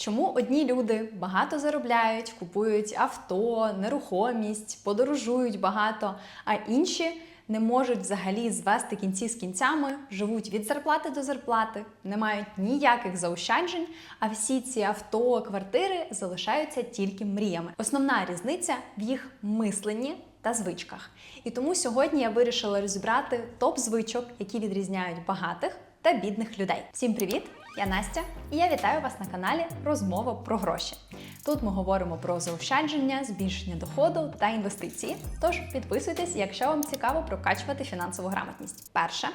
Чому одні люди багато заробляють, купують авто, нерухомість, подорожують багато, а інші не можуть взагалі звести кінці з кінцями, живуть від зарплати до зарплати, не мають ніяких заощаджень, а всі ці авто, квартири залишаються тільки мріями. Основна різниця в їх мисленні та звичках. І тому сьогодні я вирішила розібрати топ звичок, які відрізняють багатих та бідних людей. Всім привіт! Я Настя, і я вітаю вас на каналі Розмова про гроші. Тут ми говоримо про заощадження, збільшення доходу та інвестиції. Тож підписуйтесь, якщо вам цікаво прокачувати фінансову грамотність. Перше.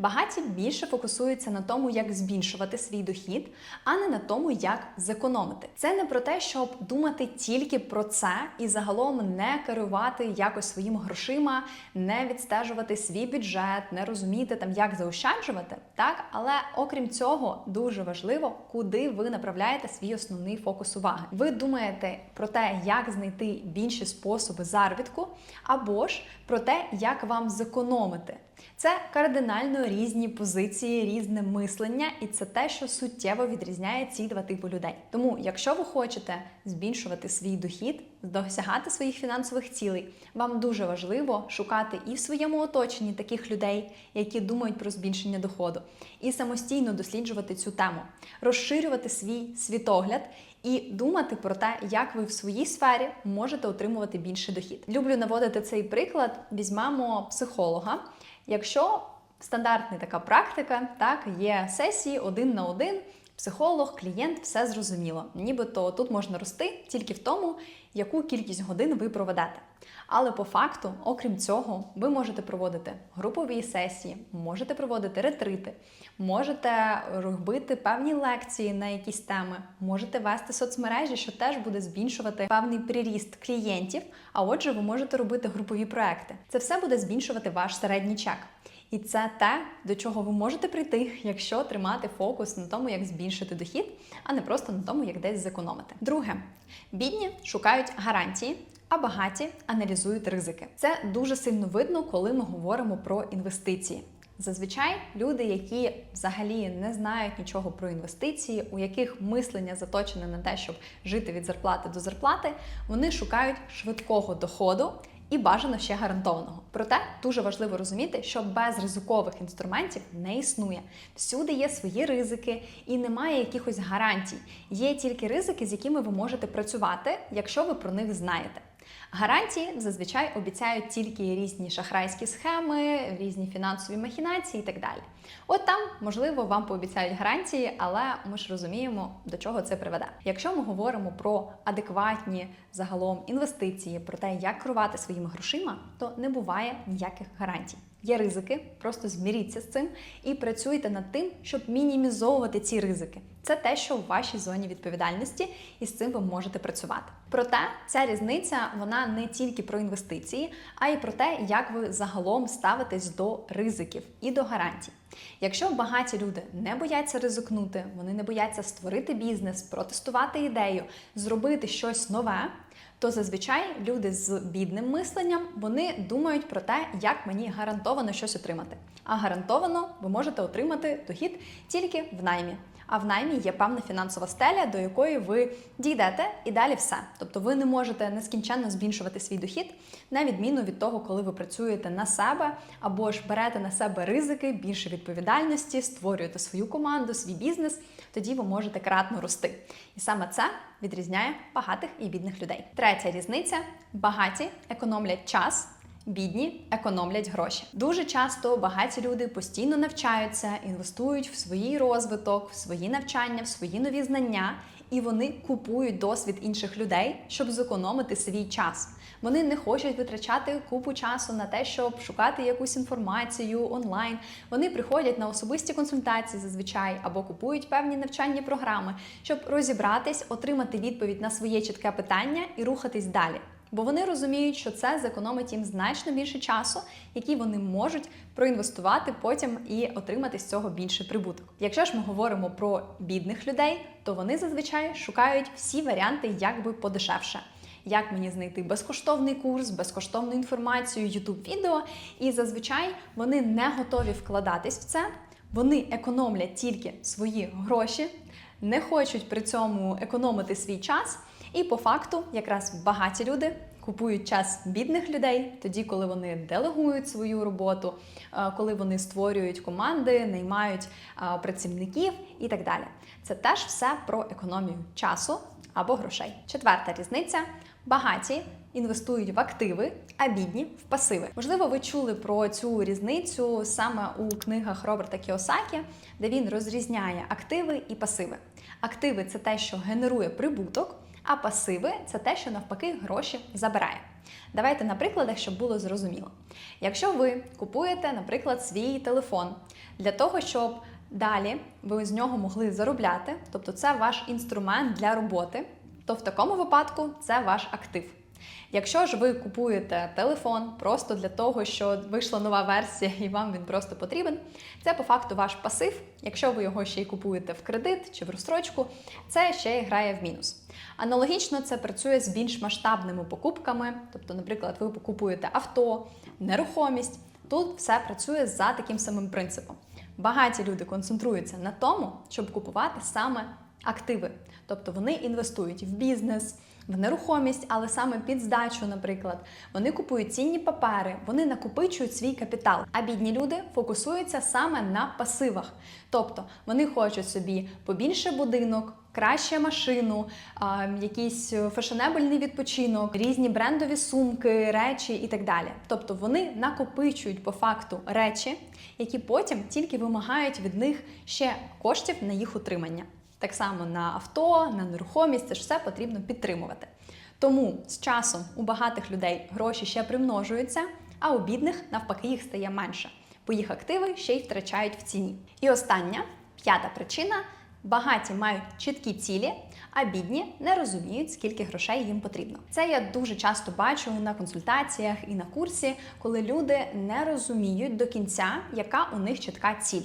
Багаті більше фокусуються на тому, як збільшувати свій дохід, а не на тому, як зекономити. Це не про те, щоб думати тільки про це і загалом не керувати якось своїми грошима, не відстежувати свій бюджет, не розуміти там, як заощаджувати. Так, але окрім цього, дуже важливо, куди ви направляєте свій основний фокус уваги. Ви думаєте про те, як знайти більші способи заробітку, або ж про те, як вам зекономити. Це кардинально різні позиції, різне мислення, і це те, що суттєво відрізняє ці два типи людей. Тому, якщо ви хочете збільшувати свій дохід, досягати своїх фінансових цілей, вам дуже важливо шукати і в своєму оточенні таких людей, які думають про збільшення доходу, і самостійно досліджувати цю тему, розширювати свій світогляд. І думати про те, як ви в своїй сфері можете отримувати більший дохід. Люблю наводити цей приклад. Візьмемо психолога. Якщо стандартна така практика, так є сесії один на один, психолог, клієнт, все зрозуміло. Нібито тут можна рости тільки в тому, яку кількість годин ви проведете. Але по факту, окрім цього, ви можете проводити групові сесії, можете проводити ретрити, можете робити певні лекції на якісь теми, можете вести соцмережі, що теж буде збільшувати певний приріст клієнтів. А отже, ви можете робити групові проекти. Це все буде збільшувати ваш середній чек. І це те, до чого ви можете прийти, якщо тримати фокус на тому, як збільшити дохід, а не просто на тому, як десь зекономити. Друге, бідні шукають гарантії. А багаті аналізують ризики. Це дуже сильно видно, коли ми говоримо про інвестиції. Зазвичай люди, які взагалі не знають нічого про інвестиції, у яких мислення заточене на те, щоб жити від зарплати до зарплати, вони шукають швидкого доходу і бажано ще гарантованого. Проте дуже важливо розуміти, що без ризикових інструментів не існує. Всюди є свої ризики і немає якихось гарантій. Є тільки ризики, з якими ви можете працювати, якщо ви про них знаєте. Гарантії зазвичай обіцяють тільки різні шахрайські схеми, різні фінансові махінації і так далі. От там, можливо, вам пообіцяють гарантії, але ми ж розуміємо, до чого це приведе. Якщо ми говоримо про адекватні загалом інвестиції, про те, як керувати своїми грошима, то не буває ніяких гарантій. Є ризики, просто зміріться з цим і працюйте над тим, щоб мінімізовувати ці ризики. Це те, що в вашій зоні відповідальності, і з цим ви можете працювати. Проте ця різниця вона не тільки про інвестиції, а й про те, як ви загалом ставитесь до ризиків і до гарантій. Якщо багаті люди не бояться ризикнути, вони не бояться створити бізнес, протестувати ідею, зробити щось нове. То зазвичай люди з бідним мисленням вони думають про те, як мені гарантовано щось отримати. А гарантовано ви можете отримати дохід тільки в наймі. А в наймі є певна фінансова стеля, до якої ви дійдете, і далі все. Тобто ви не можете нескінченно збільшувати свій дохід, на відміну від того, коли ви працюєте на себе або ж берете на себе ризики, більше відповідальності, створюєте свою команду, свій бізнес. Тоді ви можете кратно рости. І саме це відрізняє багатих і бідних людей. Третя різниця: багаті економлять час. Бідні економлять гроші. Дуже часто багаті люди постійно навчаються, інвестують в свій розвиток, в свої навчання, в свої нові знання, і вони купують досвід інших людей, щоб зекономити свій час. Вони не хочуть витрачати купу часу на те, щоб шукати якусь інформацію онлайн. Вони приходять на особисті консультації зазвичай або купують певні навчальні програми, щоб розібратись, отримати відповідь на своє чітке питання і рухатись далі. Бо вони розуміють, що це зекономить їм значно більше часу, який вони можуть проінвестувати потім і отримати з цього більше прибуток. Якщо ж ми говоримо про бідних людей, то вони зазвичай шукають всі варіанти, як би подешевше. Як мені знайти безкоштовний курс, безкоштовну інформацію, youtube відео і зазвичай вони не готові вкладатись в це. Вони економлять тільки свої гроші, не хочуть при цьому економити свій час. І по факту, якраз багаті люди купують час бідних людей, тоді, коли вони делегують свою роботу, е, коли вони створюють команди, наймають е, працівників і так далі. Це теж все про економію часу або грошей. Четверта різниця: багаті інвестують в активи, а бідні в пасиви. Можливо, ви чули про цю різницю саме у книгах Роберта Кіосакі, де він розрізняє активи і пасиви. Активи це те, що генерує прибуток, а пасиви це те, що навпаки гроші забирає. Давайте на прикладах, щоб було зрозуміло. Якщо ви купуєте, наприклад, свій телефон для того, щоб далі ви з нього могли заробляти, тобто це ваш інструмент для роботи, то в такому випадку це ваш актив. Якщо ж ви купуєте телефон просто для того, що вийшла нова версія і вам він просто потрібен, це по факту ваш пасив. Якщо ви його ще й купуєте в кредит чи в розстрочку, це ще й грає в мінус. Аналогічно це працює з більш масштабними покупками, тобто, наприклад, ви купуєте авто, нерухомість. Тут все працює за таким самим принципом. Багаті люди концентруються на тому, щоб купувати саме активи, тобто вони інвестують в бізнес в нерухомість, але саме під здачу, наприклад, вони купують цінні папери, вони накопичують свій капітал. А бідні люди фокусуються саме на пасивах, тобто вони хочуть собі побільше будинок. Краще машину, якийсь фешенебельний відпочинок, різні брендові сумки, речі і так далі. Тобто вони накопичують по факту речі, які потім тільки вимагають від них ще коштів на їх утримання. Так само на авто, на нерухомість це ж все потрібно підтримувати. Тому з часом у багатих людей гроші ще примножуються, а у бідних навпаки їх стає менше, бо їх активи ще й втрачають в ціні. І остання п'ята причина. Багаті мають чіткі цілі, а бідні не розуміють, скільки грошей їм потрібно. Це я дуже часто бачу на консультаціях і на курсі, коли люди не розуміють до кінця, яка у них чітка ціль.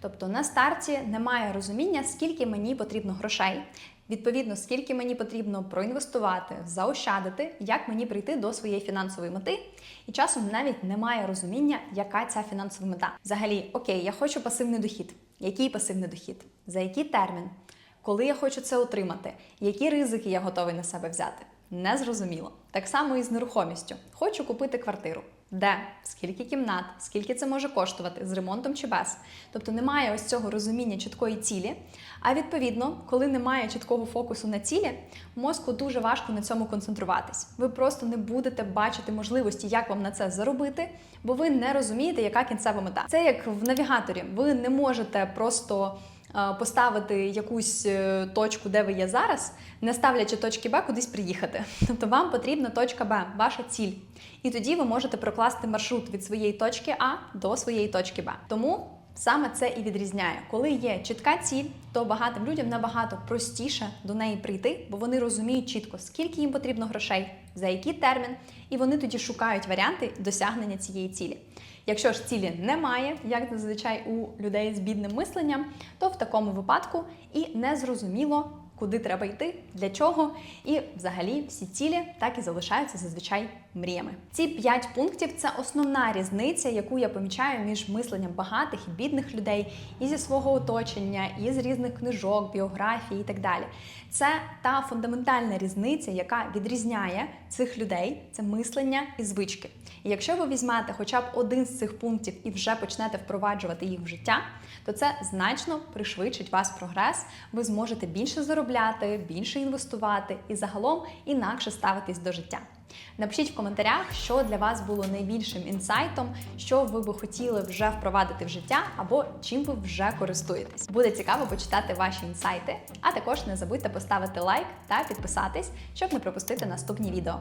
Тобто на старті немає розуміння, скільки мені потрібно грошей. Відповідно, скільки мені потрібно проінвестувати, заощадити, як мені прийти до своєї фінансової мети, і часом навіть немає розуміння, яка ця фінансова мета. Взагалі, окей, я хочу пасивний дохід. Який пасивний дохід? За який термін? Коли я хочу це отримати? Які ризики я готовий на себе взяти? Незрозуміло. Так само і з нерухомістю. Хочу купити квартиру. Де, скільки кімнат, скільки це може коштувати з ремонтом чи без. Тобто немає ось цього розуміння чіткої цілі. А відповідно, коли немає чіткого фокусу на цілі, мозку дуже важко на цьому концентруватись. Ви просто не будете бачити можливості, як вам на це заробити, бо ви не розумієте, яка кінцева мета. Це як в навігаторі. Ви не можете просто. Е, поставити якусь е, точку, де ви є зараз, не ставлячи точки Б, кудись приїхати. Тобто вам потрібна точка Б, ваша ціль. І тоді ви можете прокласти маршрут від своєї точки А до своєї точки Б. Тому саме це і відрізняє. Коли є чітка ціль, то багатим людям набагато простіше до неї прийти, бо вони розуміють чітко, скільки їм потрібно грошей, за який термін, і вони тоді шукають варіанти досягнення цієї цілі. Якщо ж цілі немає, як зазвичай у людей з бідним мисленням, то в такому випадку і незрозуміло, куди треба йти, для чого, і взагалі всі цілі так і залишаються зазвичай мріями. Ці п'ять пунктів це основна різниця, яку я помічаю між мисленням багатих і бідних людей, і зі свого оточення, і з різних книжок, біографій і так далі. Це та фундаментальна різниця, яка відрізняє цих людей, це мислення і звички. І якщо ви візьмете хоча б один з цих пунктів і вже почнете впроваджувати їх в життя, то це значно пришвидшить вас прогрес. Ви зможете більше заробляти, більше інвестувати і загалом інакше ставитись до життя. Напишіть в коментарях, що для вас було найбільшим інсайтом, що ви би хотіли вже впровадити в життя, або чим ви вже користуєтесь. Буде цікаво почитати ваші інсайти. А також не забудьте поставити лайк та підписатись, щоб не пропустити наступні відео.